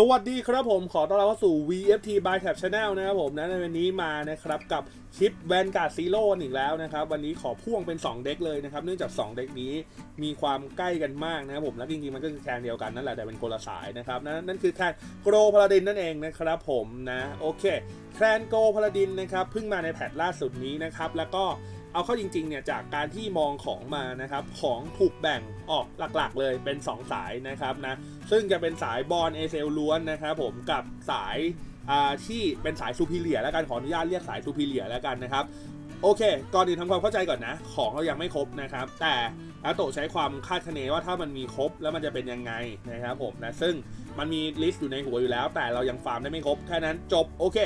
สวัสดีครับผมขอต้อนรับเข้าสู่ VFT by Tab Channel นะครับผมนะในวันนี้มานะครับกับชิปแวนการ์ดซีโร่อีกแล้วนะครับ วันนี้ขอพ่วงเป็น 2 เด็กเลยนะครับ เนื่องจาก 2 เด็กนี้มีความใกล้กันมากนะครับผมและจริงๆ มันก็คือแคนเดียวกันนั่นแหละแต่เป็นคนละสายนะครับนะนั่นคือแคนโกรพาลาดินนั่นเองนะครับผมนะโอเคแคนโกพาลาดินนะครับเพิ่งมาในแพทล่าสุดนี้นะครับแล้วก็ เอาเข้าจริงๆเนี่ยจากการที่มองของมานะครับของถูกแบ่งออกหลักๆ เลยเป็น 2 สายนะครับนะซึ่งจะเป็นสายบอลเอเซลล้วนนะครับผมกับสายที่เป็นสายซูพิเลียแล้วกันขออนุญาตเรียกสายซูพิเลียแล้วกันนะครับโอเค ก่อนอื่นทำความเข้าใจก่อนนะ ของเรายังไม่ครบนะครับ แต่อาโตใช้ความคาดคะเนว่าถ้ามันมีครบแล้วมันจะเป็นยังไงนะครับผมนะ ซึ่งมันมีลิสต์อยู่ในหัวอยู่แล้ว แต่เรายังฟาร์มได้ไม่ครบ แค่นั้นจบ โอเค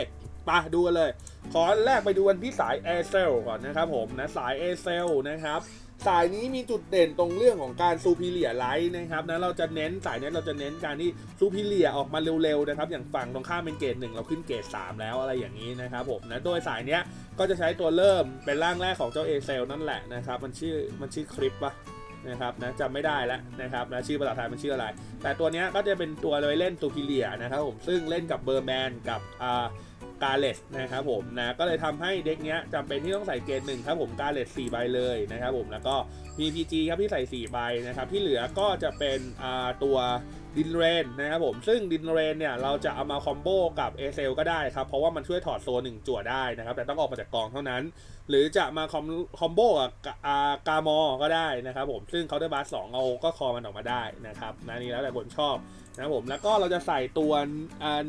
ปดูกันเลย ขอแรกไปดูกันที่สาย a i r c e l ก่อนนะครับผมนะสาย a i r c e l นะครับสายนี้มีจุดเด่นตรงเรื่องของการซูพิเลียไลท์นะครับนะเราจะเน้นสายนี้เราจะเน้นการที่ซูพิเลียออกมาเร็วๆนะครับอย่างฝั่งตรงข้ามเป็นเกรดหนึ่งเราขึ้นเกรด3แล้วอะไรอย่างนี้นะครับผมนะโดยสายเนี้ยก็จะใช้ตัวเริ่มเป็นร่างแรกของเจ้า a i r c e l นั่นแหละนะครับมันชื่อมันชื่อคลิปปะนะครับนะจำไม่ได้แล้วนะครับนะชื่อภาษาไทยมันชื่ออะไร แต่ตัวเนี้ยก็จะเป็นตัวไว้เล่นซูพิเลียนะครับผมซึ่งเล่นกับเบอร์แมนกับอ่า กาเลสนะครับผมนะก็เลยทำให้เด็กเนี้ยจำเป็นที่ต้องใส่เกณฑ์หนึ่งครับผมกาเลส4ใบเลยนะครับผมแล้วก็มี PG ครับที่ใส่4ใบนะครับที่เหลือก็จะเป็นอ่าตัวดินเรนนะครับผมซึ่งดินเรนเนี่ยเราจะเอามาคอมโบกับเอเซลก็ได้ครับ เพราะว่ามันช่วยถอดโซนหนึ่งจั่วได้นะครับ แต่ต้องออกมาจากกองเท่านั้น หรือจะมาคอมคอมโบกับกาอ่ากามอก็ได้นะครับผมซึ่งเขาได้บาร์สองเอาก็คอมันออกมาได้นะครับนะนี่แล้วแต่คนชอบนะครับผมแล้วก็เราจะใส่ตัว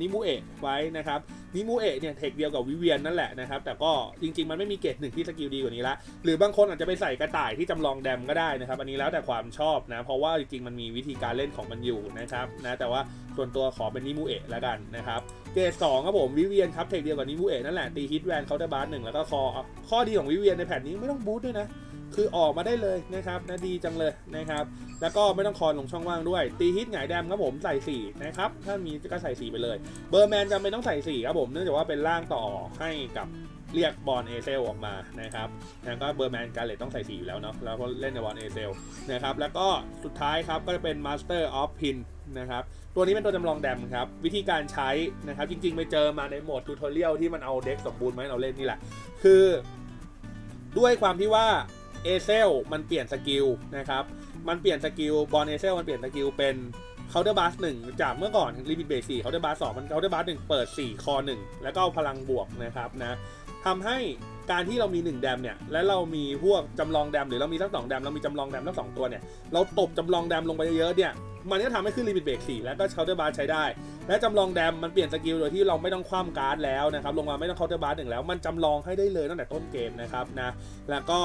นิมูเอะไว้นะครับนิมูเอะเนี่ยเทคเดียวกับวิเวียนนั่นแหละนะครับแต่ก็จริง ๆ มันไม่มีเกรดหนึ่งที่สกิลดีกว่านี้ละหรือบางคนอาจจะไปใส่กระต่ายที่จำลองแดมก็ได้นะครับอันนี้แล้วแต่ความชอบนะเพราะว่าจริงๆมันมีวิธีการเล่นของมันอยู่นะครับนะแต่ว่าส่วนตัวขอเป็นนิมูเอะแล้วกันนะครับเกรดสองครับผมวิเวียนครับเทคเดียวกับนิมูเอะนั่นแหละตีฮิตแวนเขาได้บาร์หนึ่งแล้วก็คอข้อดีของวิเวียนในแผ่นนี้ไม่ต้องบูทด้วยนะคือออกมาได้เลยนะครับนะดีจังเลยนะครับ แล้วก็ไม่ต้องคอนลงช่องว่างด้วย ตีฮิตหงายแดมครับผมใส่ 4 นะครับ ถ้ามีก็ใส่ 4 ไปเลย เบอร์แมนจำเป็นต้องใส่ 4 ครับผม เนื่องจากว่าเป็นร่างต่อให้กับเรียกบอลเอเซลออกมานะครับแล้วก็เบอร์แมนการเลตต้องใส่4อยู่แล้วเนาะ แล้วก็เล่นในบอลเอเซลนะครับ แล้วก็สุดท้ายครับก็จะเป็น Master of Pin นะครับตัวนี้เป็นตัวจำลองแดมครับ วิธีการใช้นะครับ จริงๆ ไปเจอมาในโหมดทูทอเรียลที่มันเอาเด็กสมบูรณ์มาให้เราเล่นนี่แหละ คือด้วยความที่ว่าเอเซลมันเปลี่ยนสกิลนะครับ มันเปลี่ยนสกิลบอลเอเซลมันเปลี่ยนสกิลเป็นเคาน์เตอร์บัสหนึ่งจากเมื่อก่อนลิมิตเบสสี่เคาน์เตอร์บัสสองมันเคาน์เตอร์บัสหนึ่งเปิด 4 คอ1แล้วก็เอาพลังบวกนะครับนะ ทำให้การที่เรามี1แดมเนี่ยและเรามีพวกจำลองแดมหรือเรามีทั้งสองแดมเรามีจำลองแดมทั้งสองตัวเนี่ยเราตบจำลองแดมลงไปเยอะๆเนี่ยมันก็ทำให้ขึ้นลิมิตเบรก4แล้วก็เคาน์เตอร์บัสใช้ได้ และจำลองแดมมันเปลี่ยนสกิลโดยที่เราไม่ต้องคว่ำการ์ดแล้วนะครับลงมาไม่ต้องเคาน์เตอร์บัสหนึ่งแล้วมันจำลองให้ได้เลยตั้งแต่ต้นเกมนะครับนะแล้วก็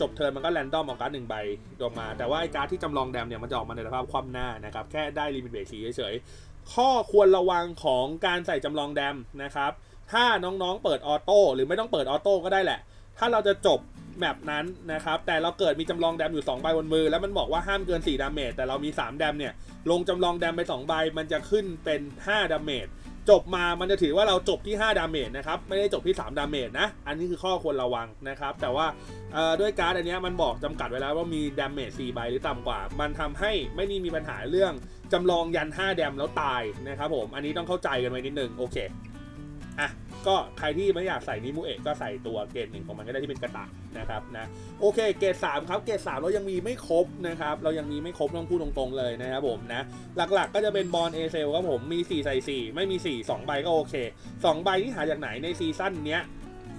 จบเทิร์นมันก็แรนดอมออกการ์ดหนึ่งใบออกมา แต่ว่าไอ้การ์ดที่จำลองแดมเนี่ยมันจะออกมาในสภาพคว่ำหน้านะครับแค่ได้ลิมิตเบรกสี่เฉยๆข้อควรระวังของการใส่จำลองแดมนะครับ ถ้าน้องๆ เปิดออโต้หรือไม่ต้องเปิดออโต้ก็ได้แหละ ถ้าเราจะจบแมปนั้นนะครับ แต่เราเกิดมีจำลองแดมอยู่2ใบบนมือ แล้วมันบอกว่าห้ามเกิน 4ดาเมจ แต่เรามี 3 แดมเนี่ย ลงจำลองแดมไป 2 ใบ มันจะขึ้นเป็น 5ดาเมจ จบมา มันจะถือว่าเราจบที่ 5 ดาเมจนะครับ ไม่ได้จบที่ 3 ดาเมจนะ อันนี้คือข้อควรระวังนะครับ แต่ว่าด้วยการ์ดอันนี้มันบอกจำกัดไว้แล้วว่ามีดาเมจ 4 ใบหรือต่ำกว่า มันทำให้ไม่ได้มีปัญหาเรื่องจำลองยัน 5 แดมแล้วตายนะครับผม อันนี้ต้องเข้าใจกันไว้นิดนึง โอเค อะก็ใครที่ไม่อยากใส่นิมูเอะก็ใส่ตัวเกรดหนึ่งของมันก็ได้ที่เป็นกระต่ายนะครับนะโอเคเกรดสามครับเกรดสามเรายังมีไม่ครบนะครับ เรายังมีไม่ครบต้องพูดตรงๆเลยนะครับผมนะ หลักๆก็จะเป็นบอลเอเซลครับผมมี 4 ใส่ 4 ไม่มี 4 2 ใบก็โอเค 2 ใบที่หาจากไหนในซีซั่นเนี้ย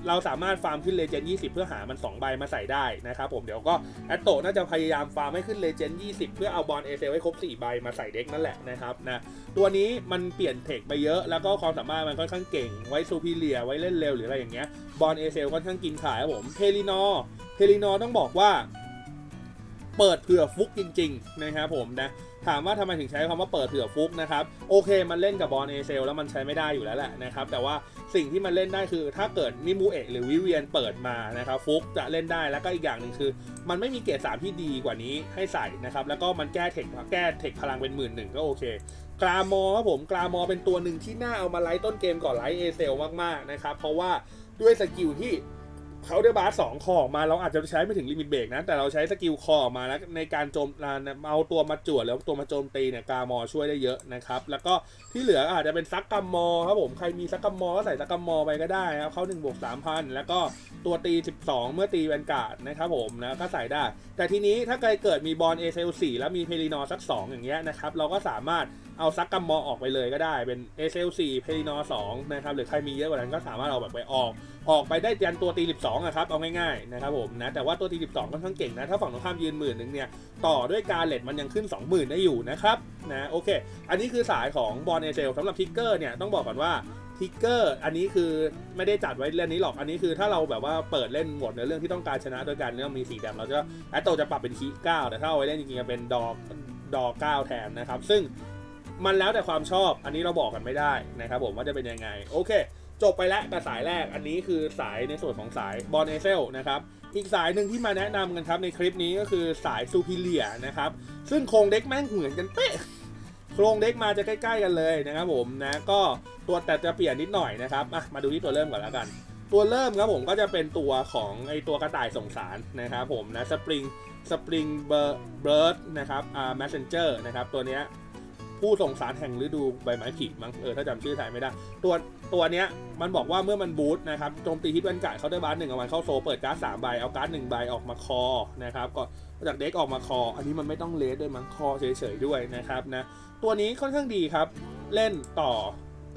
เราสามารถฟาร์มขึ้นเลเจนด์20เพื่อหามัน2ใบมาใส่ได้นะครับผมเดี๋ยวก็แอตโตน่าจะพยายามฟาร์มให้ขึ้นเลเจนด์20เพื่อเอาบอลเอเซลให้ครบ4ใบมาใส่เด็กนั่นแหละนะครับนะตัวนี้มันเปลี่ยนเทคไปเยอะ แล้วก็ความสามารถมันค่อนข้างเก่งไว้ซูพิเลียไว้เล่นเร็วหรืออะไรอย่างเงี้ยบอลเอเซลค่อนข้างกินขายครับผมเทลินอเทลินอต้องบอกว่า เปิดเผื่อฟุกจริงๆนะครับผมนะถามว่าทำไมถึงใช้คำว่าเปิดเผื่อฟุกนะครับโอเคมันเล่นกับบอลเอเซลแล้วมันใช้ไม่ได้อยู่แล้วแหละนะครับแต่ว่าสิ่งที่มันเล่นได้คือ ถ้าเกิดนิมูเอะหรือวิเวียนเปิดมานะครับฟุกจะเล่นได้แล้วก็อีกอย่างหนึ่งคือ มันไม่มีเกรดสามที่ดีกว่านี้ให้ใส่นะครับแล้วก็มันแก้เทคแก้เทคพลังเป็นหมื่นหนึ่งก็โอเคกรามอครับผมกรามอเป็นตัวหนึ่งที่น่าเอามาไลท์ต้นเกมก่อนไลท์เอเซลมากๆนะครับเพราะว่าด้วยสกิลที่ เขาได้บาสสองคอออกมาเราอาจจะใช้ไม่ถึงลิมิตเบรกนะ แต่เราใช้สกิลคอออกมาแล้วในการโจมอ่าเอาตัวมาจวดแล้วตัวมาโจมตีเนี่ยกามอช่วยได้เยอะนะครับ แล้วก็ที่เหลืออาจจะเป็นซักกัมมอครับผมใครมีซักกัมมอก็ใส่ซักกัมมอไปก็ได้นะครับเขา1บวก3,000แล้วก็ตัวตี 12 เมื่อตีแวนการ์ดนะครับผมนะก็ใส่ได้ แต่ทีนี้ถ้าเกิดมีบอลเอเซล4แล้วมีเพลินอสัก 2 อย่างเงี้ยนะครับเราก็สามารถเอาซักกัมมอออกไปเลยก็ได้เป็นเอเซล4เพลินอ2นะครับหรือใครมีเยอะกว่านั้นก็สามารถเอาแบบไปออก ออกไปได้ยันตัวตี 12อะครับเอาง่ายๆนะครับผมนะแต่ว่าตัวตี12ค่อนข้างเก่งนะถ้าฝั่งตรงข้ามยืนหมื่นหนึ่งเนี่ยต่อด้วยการเลดมันยังขึ้น 20,000 ได้อยู่นะครับนะโอเค อันนี้คือสายของบอลเอเซลสำหรับทิกเกอร์เนี่ยต้องบอกก่อนว่าทิกเกอร์อันนี้คือไม่ได้จัดไว้เรื่องนี้หรอกอันนี้คือถ้าเราแบบว่าเปิดเล่นหมดในเรื่องที่ต้องการชนะโดยการเรื่องมีสีแดงเราจะแอตโตจะปรับเป็นคีเก้าแต่ถ้าเอาไว้เล่นจริงๆจะเป็นดอกดอกเก้าแทนนะครับซึ่งมันแล้วแต่ความชอบอันนี้เราบอกกันไม่ได้นะครับผมว่าจะเป็นยังไงโอเค จบไปแล้วกับสายแรกอันนี้คือสายในส่วนของสายบอลเอเซลนะครับอีกสายหนึ่งที่มาแนะนำกันครับในคลิปนี้ก็คือสายซูพิเลียนะครับซึ่งโครงเด็กแม่งเหมือนกันเป๊ะโครงเด็กมาจะใกล้ๆกันเลยนะครับผมนะก็ตัวแต่จะเปลี่ยนนิดหน่อยนะครับมาดูที่ตัวเริ่มก่อนแล้วกัน ตัวเริ่มครับผมก็จะเป็นตัวของไอตัวกระต่ายส่งสารนะครับผมนะสปริงสปริงเบิร์ดนะครับอ่าแมสเซนเจอร์นะครับตัวเนี้ย ผู้ส่งสารแห่งฤดูใบไม้ผลิมั้งเออถ้าจำชื่อไทยไม่ได้ ตัวตัวเนี้ยมันบอกว่าเมื่อมันบูทนะครับโจมตีฮิตวันกาดเขาได้บาร์หนึ่งเอามันเข้าโซเปิดการ์ดสามใบเอาการ์ดหนึ่งใบออกมาคอนะครับก็จากเด็กออกมาคอ อันนี้มันไม่ต้องเลสด้วยมั้งคอเฉยๆด้วยนะครับนะตัวนี้ค่อนข้างดีครับ เล่นต่อ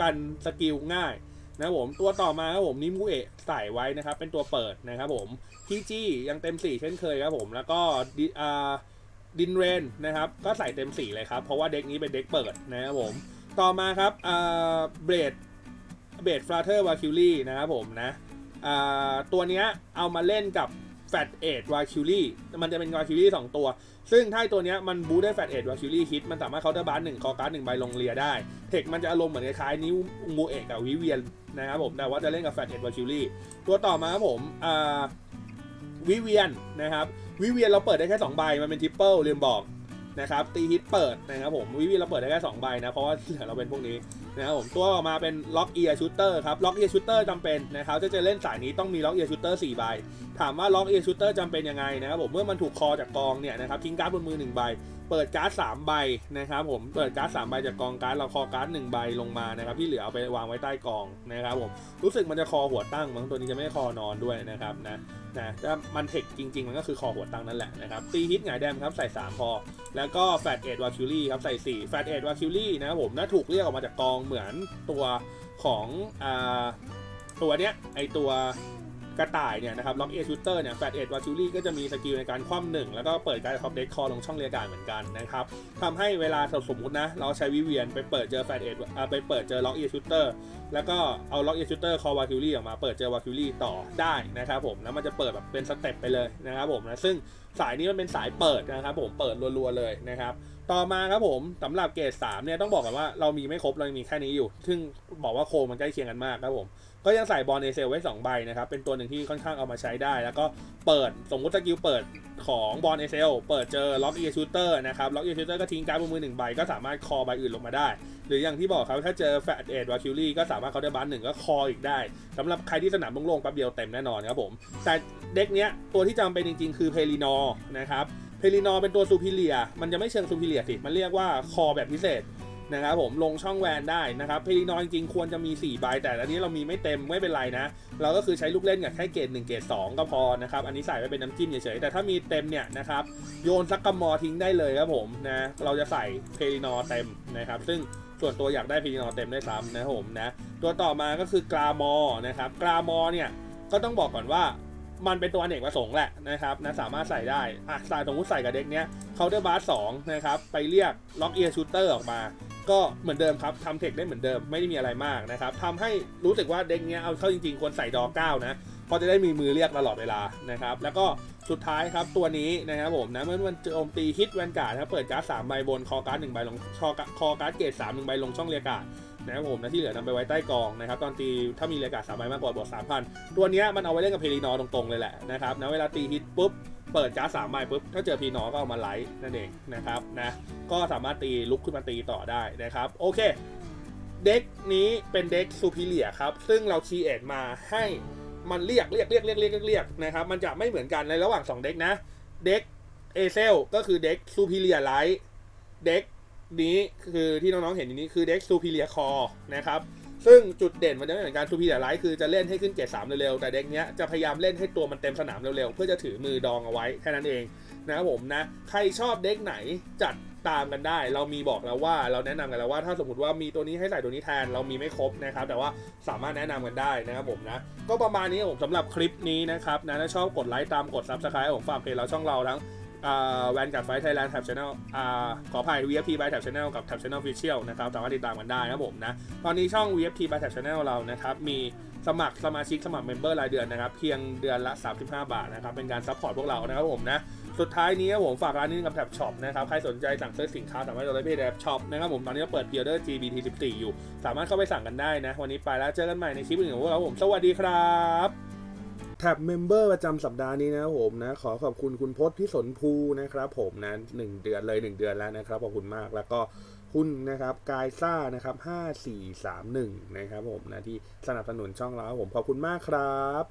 กันสกิลง่ายนะผมตัวต่อมาครับผมนิมูเอะใส่ไว้นะครับเป็นตัวเปิดนะครับผมพีจียังเต็มสี่เช่นเคยครับผมแล้วก็ดิอ่า ดินเรนนะครับ ก็ใส่เต็มสีเลยครับ เพราะว่าเด็กนี้เป็นเด็กเปิดนะครับผม ต่อมาครับเบรดเบรดฟลาเทอร์วาคิวลี่นะครับผมนะตัวนี้เอามาเล่นกับแฟตเอ็ดวาคิวลี่มันจะเป็นวาคิวลี่สองตัว ซึ่งถ้าตัวนี้มันบูได้แฟตเอ็ดวาคิวลี่ฮิต มันสามารถเคาน์เตอร์บาร์หนึ่งคอการ์ดหนึ่งใบลงเรียได้ เทคมันจะอารมณ์เหมือนคล้ายๆนิ้วมูเอกกับวิเวียนนะครับผม แต่ว่าจะเล่นกับแฟตเอ็ดวาคิวลี่ตัวต่อมาครับผมอ่า วิเวียนนะครับวิเวียนเราเปิดได้แค่2ใบมันเป็นทริปเปิลลืมบอกนะครับตีฮิตเปิดนะครับผมวิเวียนเราเปิดได้แค่2ใบนะเพราะว่าที่เหลือเราเป็นพวกนี้นะครับผมตัวออกมาเป็นล็อกเอียร์ชูเตอร์ครับล็อกเอียร์ชูเตอร์จำเป็นนะครับถ้าจะเล่นสายนี้ต้องมีล็อกเอียร์ชูเตอร์4ใบถามว่าล็อกเอียร์ชูเตอร์จำเป็นยังไงนะครับผมเมื่อมันถูกคอจากกองเนี่ยนะครับทิ้งการ์ดบนมือ1ใบ เปิดการ์ด3ใบนะครับผมเปิดการ์ด3ใบจากกองการ์ดเราคอการ์ด1ใบลงมานะครับที่เหลือเอาไปวางไว้ใต้กองนะครับผมรู้สึกมันจะคอหัวตั้งมั้งตัวนี้จะไม่คอนอนด้วยนะครับนะนะถ้ามันเทคจริง ๆ มันก็คือคอหัวตั้งนั่นแหละนะครับตีฮิตหงายแดมครับใส่ 3 พอ แล้วก็แฟตเอ็ดวาคิวลี่ครับใส่4แฟตเอ็ดวาคิวลี่นะครับผมน่าถูกเรียกออกมาจากกองเหมือนตัวของอ่าตัวเนี้ยไอตัว กระต่ายเนี่ยนะครับล็อกเอชูเตอร์เนี่ยแฟตเอ็ดวาคิวลี่ก็จะมีสกิลในการคว่ำหนึ่งแล้วก็เปิดการท็อปเด็กคอลงช่องเรียกการเหมือนกันนะครับทำให้เวลาสมมตินะ เราใช้วิเวียนไปเปิดเจอแฟตเอ็ดไปเปิดเจอล็อกเอชูเตอร์แล้วก็เอาล็อกเอชูเตอร์คอวาคิวลี่ออกมาเปิดเจอวาคิวลี่ต่อได้นะครับผมแล้วมันจะเปิดแบบเป็นสเต็ปไปเลยนะครับผมนะซึ่งสายนี้มันเป็นสายเปิดนะครับผมเปิดรัวๆเลยนะครับ ต่อมาครับผมสำหรับเกรด3เนี่ยต้องบอกกันว่าเรามีไม่ครบเรายังมีแค่นี้อยู่ ซึ่งบอกว่าโครงมันใกล้เคียงกันมากครับผมก็ยังใส่บอลเอเซลไว้ 2 ใบนะครับ เป็นตัวหนึ่งที่ค่อนข้างเอามาใช้ได้ แล้วก็เปิดสมมติสกิลเปิดของบอลเอเซลเปิดเจอล็อกเอชูเตอร์นะครับล็อกเอชูเตอร์ก็ทิ้งการ์ดบนมือหนึ่งใบ ก็สามารถคอใบอื่นลงมาได้ หรืออย่างที่บอกครับ ถ้าเจอแฟตเอ็ดวาคิวลี่ก็สามารถเขาได้บันหนึ่งก็คออีกได้สำหรับใครที่สนามโล่งๆแป๊บเดียวเต็มแน่นอนครับผม แต่ เด็กเนี้ยตัวที่จำเป็นจริง ๆ คือเพลินอร์นะครับเพลินอร์เป็นตัวซูพิเลีย มันจะไม่เชิงซูพิเลียสิ มันเรียกว่าคอแบบพิเศษนะครับผมลงช่องแวนได้นะครับเพลินอร์จริงๆควรจะมี 4 ใบ แต่อันนี้เรามีไม่เต็มไม่เป็นไรนะ เราก็คือใช้ลูกเล่นกับแค่เกรด1เกรด2 ก็พอนะครับ อันนี้ใส่ไว้เป็นน้ำจิ้มเฉยๆ แต่ถ้ามีเต็มเนี่ยนะครับโยนซักกระมอทิ้งได้เลยครับผมนะเราจะใส่เพลินอร์เต็มนะครับ ซึ่งส่วนตัวอยากได้เพลีนอเต็มได้ซ้ำนะครับผมนะตัวต่อมาก็คือกรามอนะครับกรามอเนี่ยก็ต้องบอกก่อนว่า มันเป็นตัวอเนกประสงค์แหละนะครับนะสามารถใส่ได้อะใส่สมมติใส่กับเด็กเนี้ยเขาได้บาสสองนะครับไปเรียกล็อกเอียร์ชูเตอร์ออกมา ก็เหมือนเดิมครับทำเทคได้เหมือนเดิมไม่ได้มีอะไรมากนะครับทำให้รู้สึกว่าเด็กเนี้ยเอาเข้าจริงๆควรใส่ดอเก้านะเพราะจะได้มีมือเรียกตลอดเวลานะครับแล้วก็สุดท้ายครับตัวนี้นะครับผมนะเมื่อมันโจมตีฮิตแวนการ์ดนะครับเปิดการ์ดสามใบบนคอการ์ดหนึ่งใบลงคอคอการ์ดเกรดสามหนึ่งใบลงช่องเรียกการ์ด นะครับผมนะที่เหลือนำไปไว้ใต้กองนะครับตอนตีถ้ามีเรกาสามใบมากกว่าบวกสามพันตัวเนี้ยมันเอาไว้เล่นกับเพลีนอตรงๆเลยแหละนะครับนะเวลาตีฮิตปุ๊บเปิดการสามใบปุ๊บถ้าเจอพีนอก็เอามาไลท์นั่นเองนะครับนะก็สามารถตีลุกขึ้นมาตีต่อได้นะครับโอเคเด็กนี้เป็นเด็กซูพิเลียครับซึ่งเราคีเอทมาให้มันเรียกเรียกเรียกเรียกเรียกเรียกเรียกนะครับมันจะไม่เหมือนกันในระหว่าง 2 เด็กนะเด็กเอเซลก็คือเด็กซูพิเลียไลท์เด็ก นี้คือที่น้องๆเห็นอยู่นี้คือเด็กซูพิเลียคอนะครับ ซึ่งจุดเด่นมันจะไม่เหมือนกันซูพิเลียไลท์คือจะเล่นให้ขึ้นเกรดสามเร็วๆ แต่เด็กเนี้ยจะพยายามเล่นให้ตัวมันเต็มสนามเร็วๆ เพื่อจะถือมือดองเอาไว้แค่นั้นเองนะครับผมนะ ใครชอบเด็กไหนจัดตามกันได้ เรามีบอกแล้วว่าเราแนะนำกันแล้วว่าถ้าสมมติว่ามีตัวนี้ให้ใส่ตัวนี้แทนเรามีไม่ครบนะครับ แต่ว่าสามารถแนะนำกันได้นะครับผมนะ ก็ประมาณนี้ผมสำหรับคลิปนี้นะครับนะถ้าชอบกดไลค์ตามกด subscribe ของฝากเพจเราช่องเราทั้ง แวนการ์ดไฟไทยแลนด์แท็บช anel อ่าขออภัย VFT by Tab Channel กับ Tab Channel Official นะครับสามารถติดตามกันได้นะผมนะ ตอนนี้ช่อง VFT by Tab Channel เรานะครับ มีสมัครสมาชิกสมัครเมมเบอร์รายเดือนนะครับ เพียงเดือนละ 35 บาทนะครับ เป็นการซัพพอร์ตพวกเรานะครับผมนะ สุดท้ายนี้ผมฝากร้านนี้กับแท็บช็อปนะครับ ใครสนใจสั่งซื้อสินค้าสามารถโหลดได้ที่แท็บช็อปนะครับผมตอนนี้เราเปิดเพียร์เดอร์ GBT 14อยู่ สามารถเข้าไปสั่งกันได้นะ วันนี้ไปแล้วเจอกันใหม่ในคลิปอื่นของพวกเราผม สวัสดีครับ แท็บเมมเบอร์ประจำสัปดาห์นี้นะครับผมนะ ขอขอบคุณคุณพศพิสนภูนะครับผมนะหนึ่งเดือนเลยหนึ่งเดือนแล้วนะครับขอบคุณมากแล้วก็คุณนะครับกายซ่านะครับห้าสี่สามหนึ่งนะครับผมนะที่สนับสนุนช่องเราผมขอบคุณมากครับ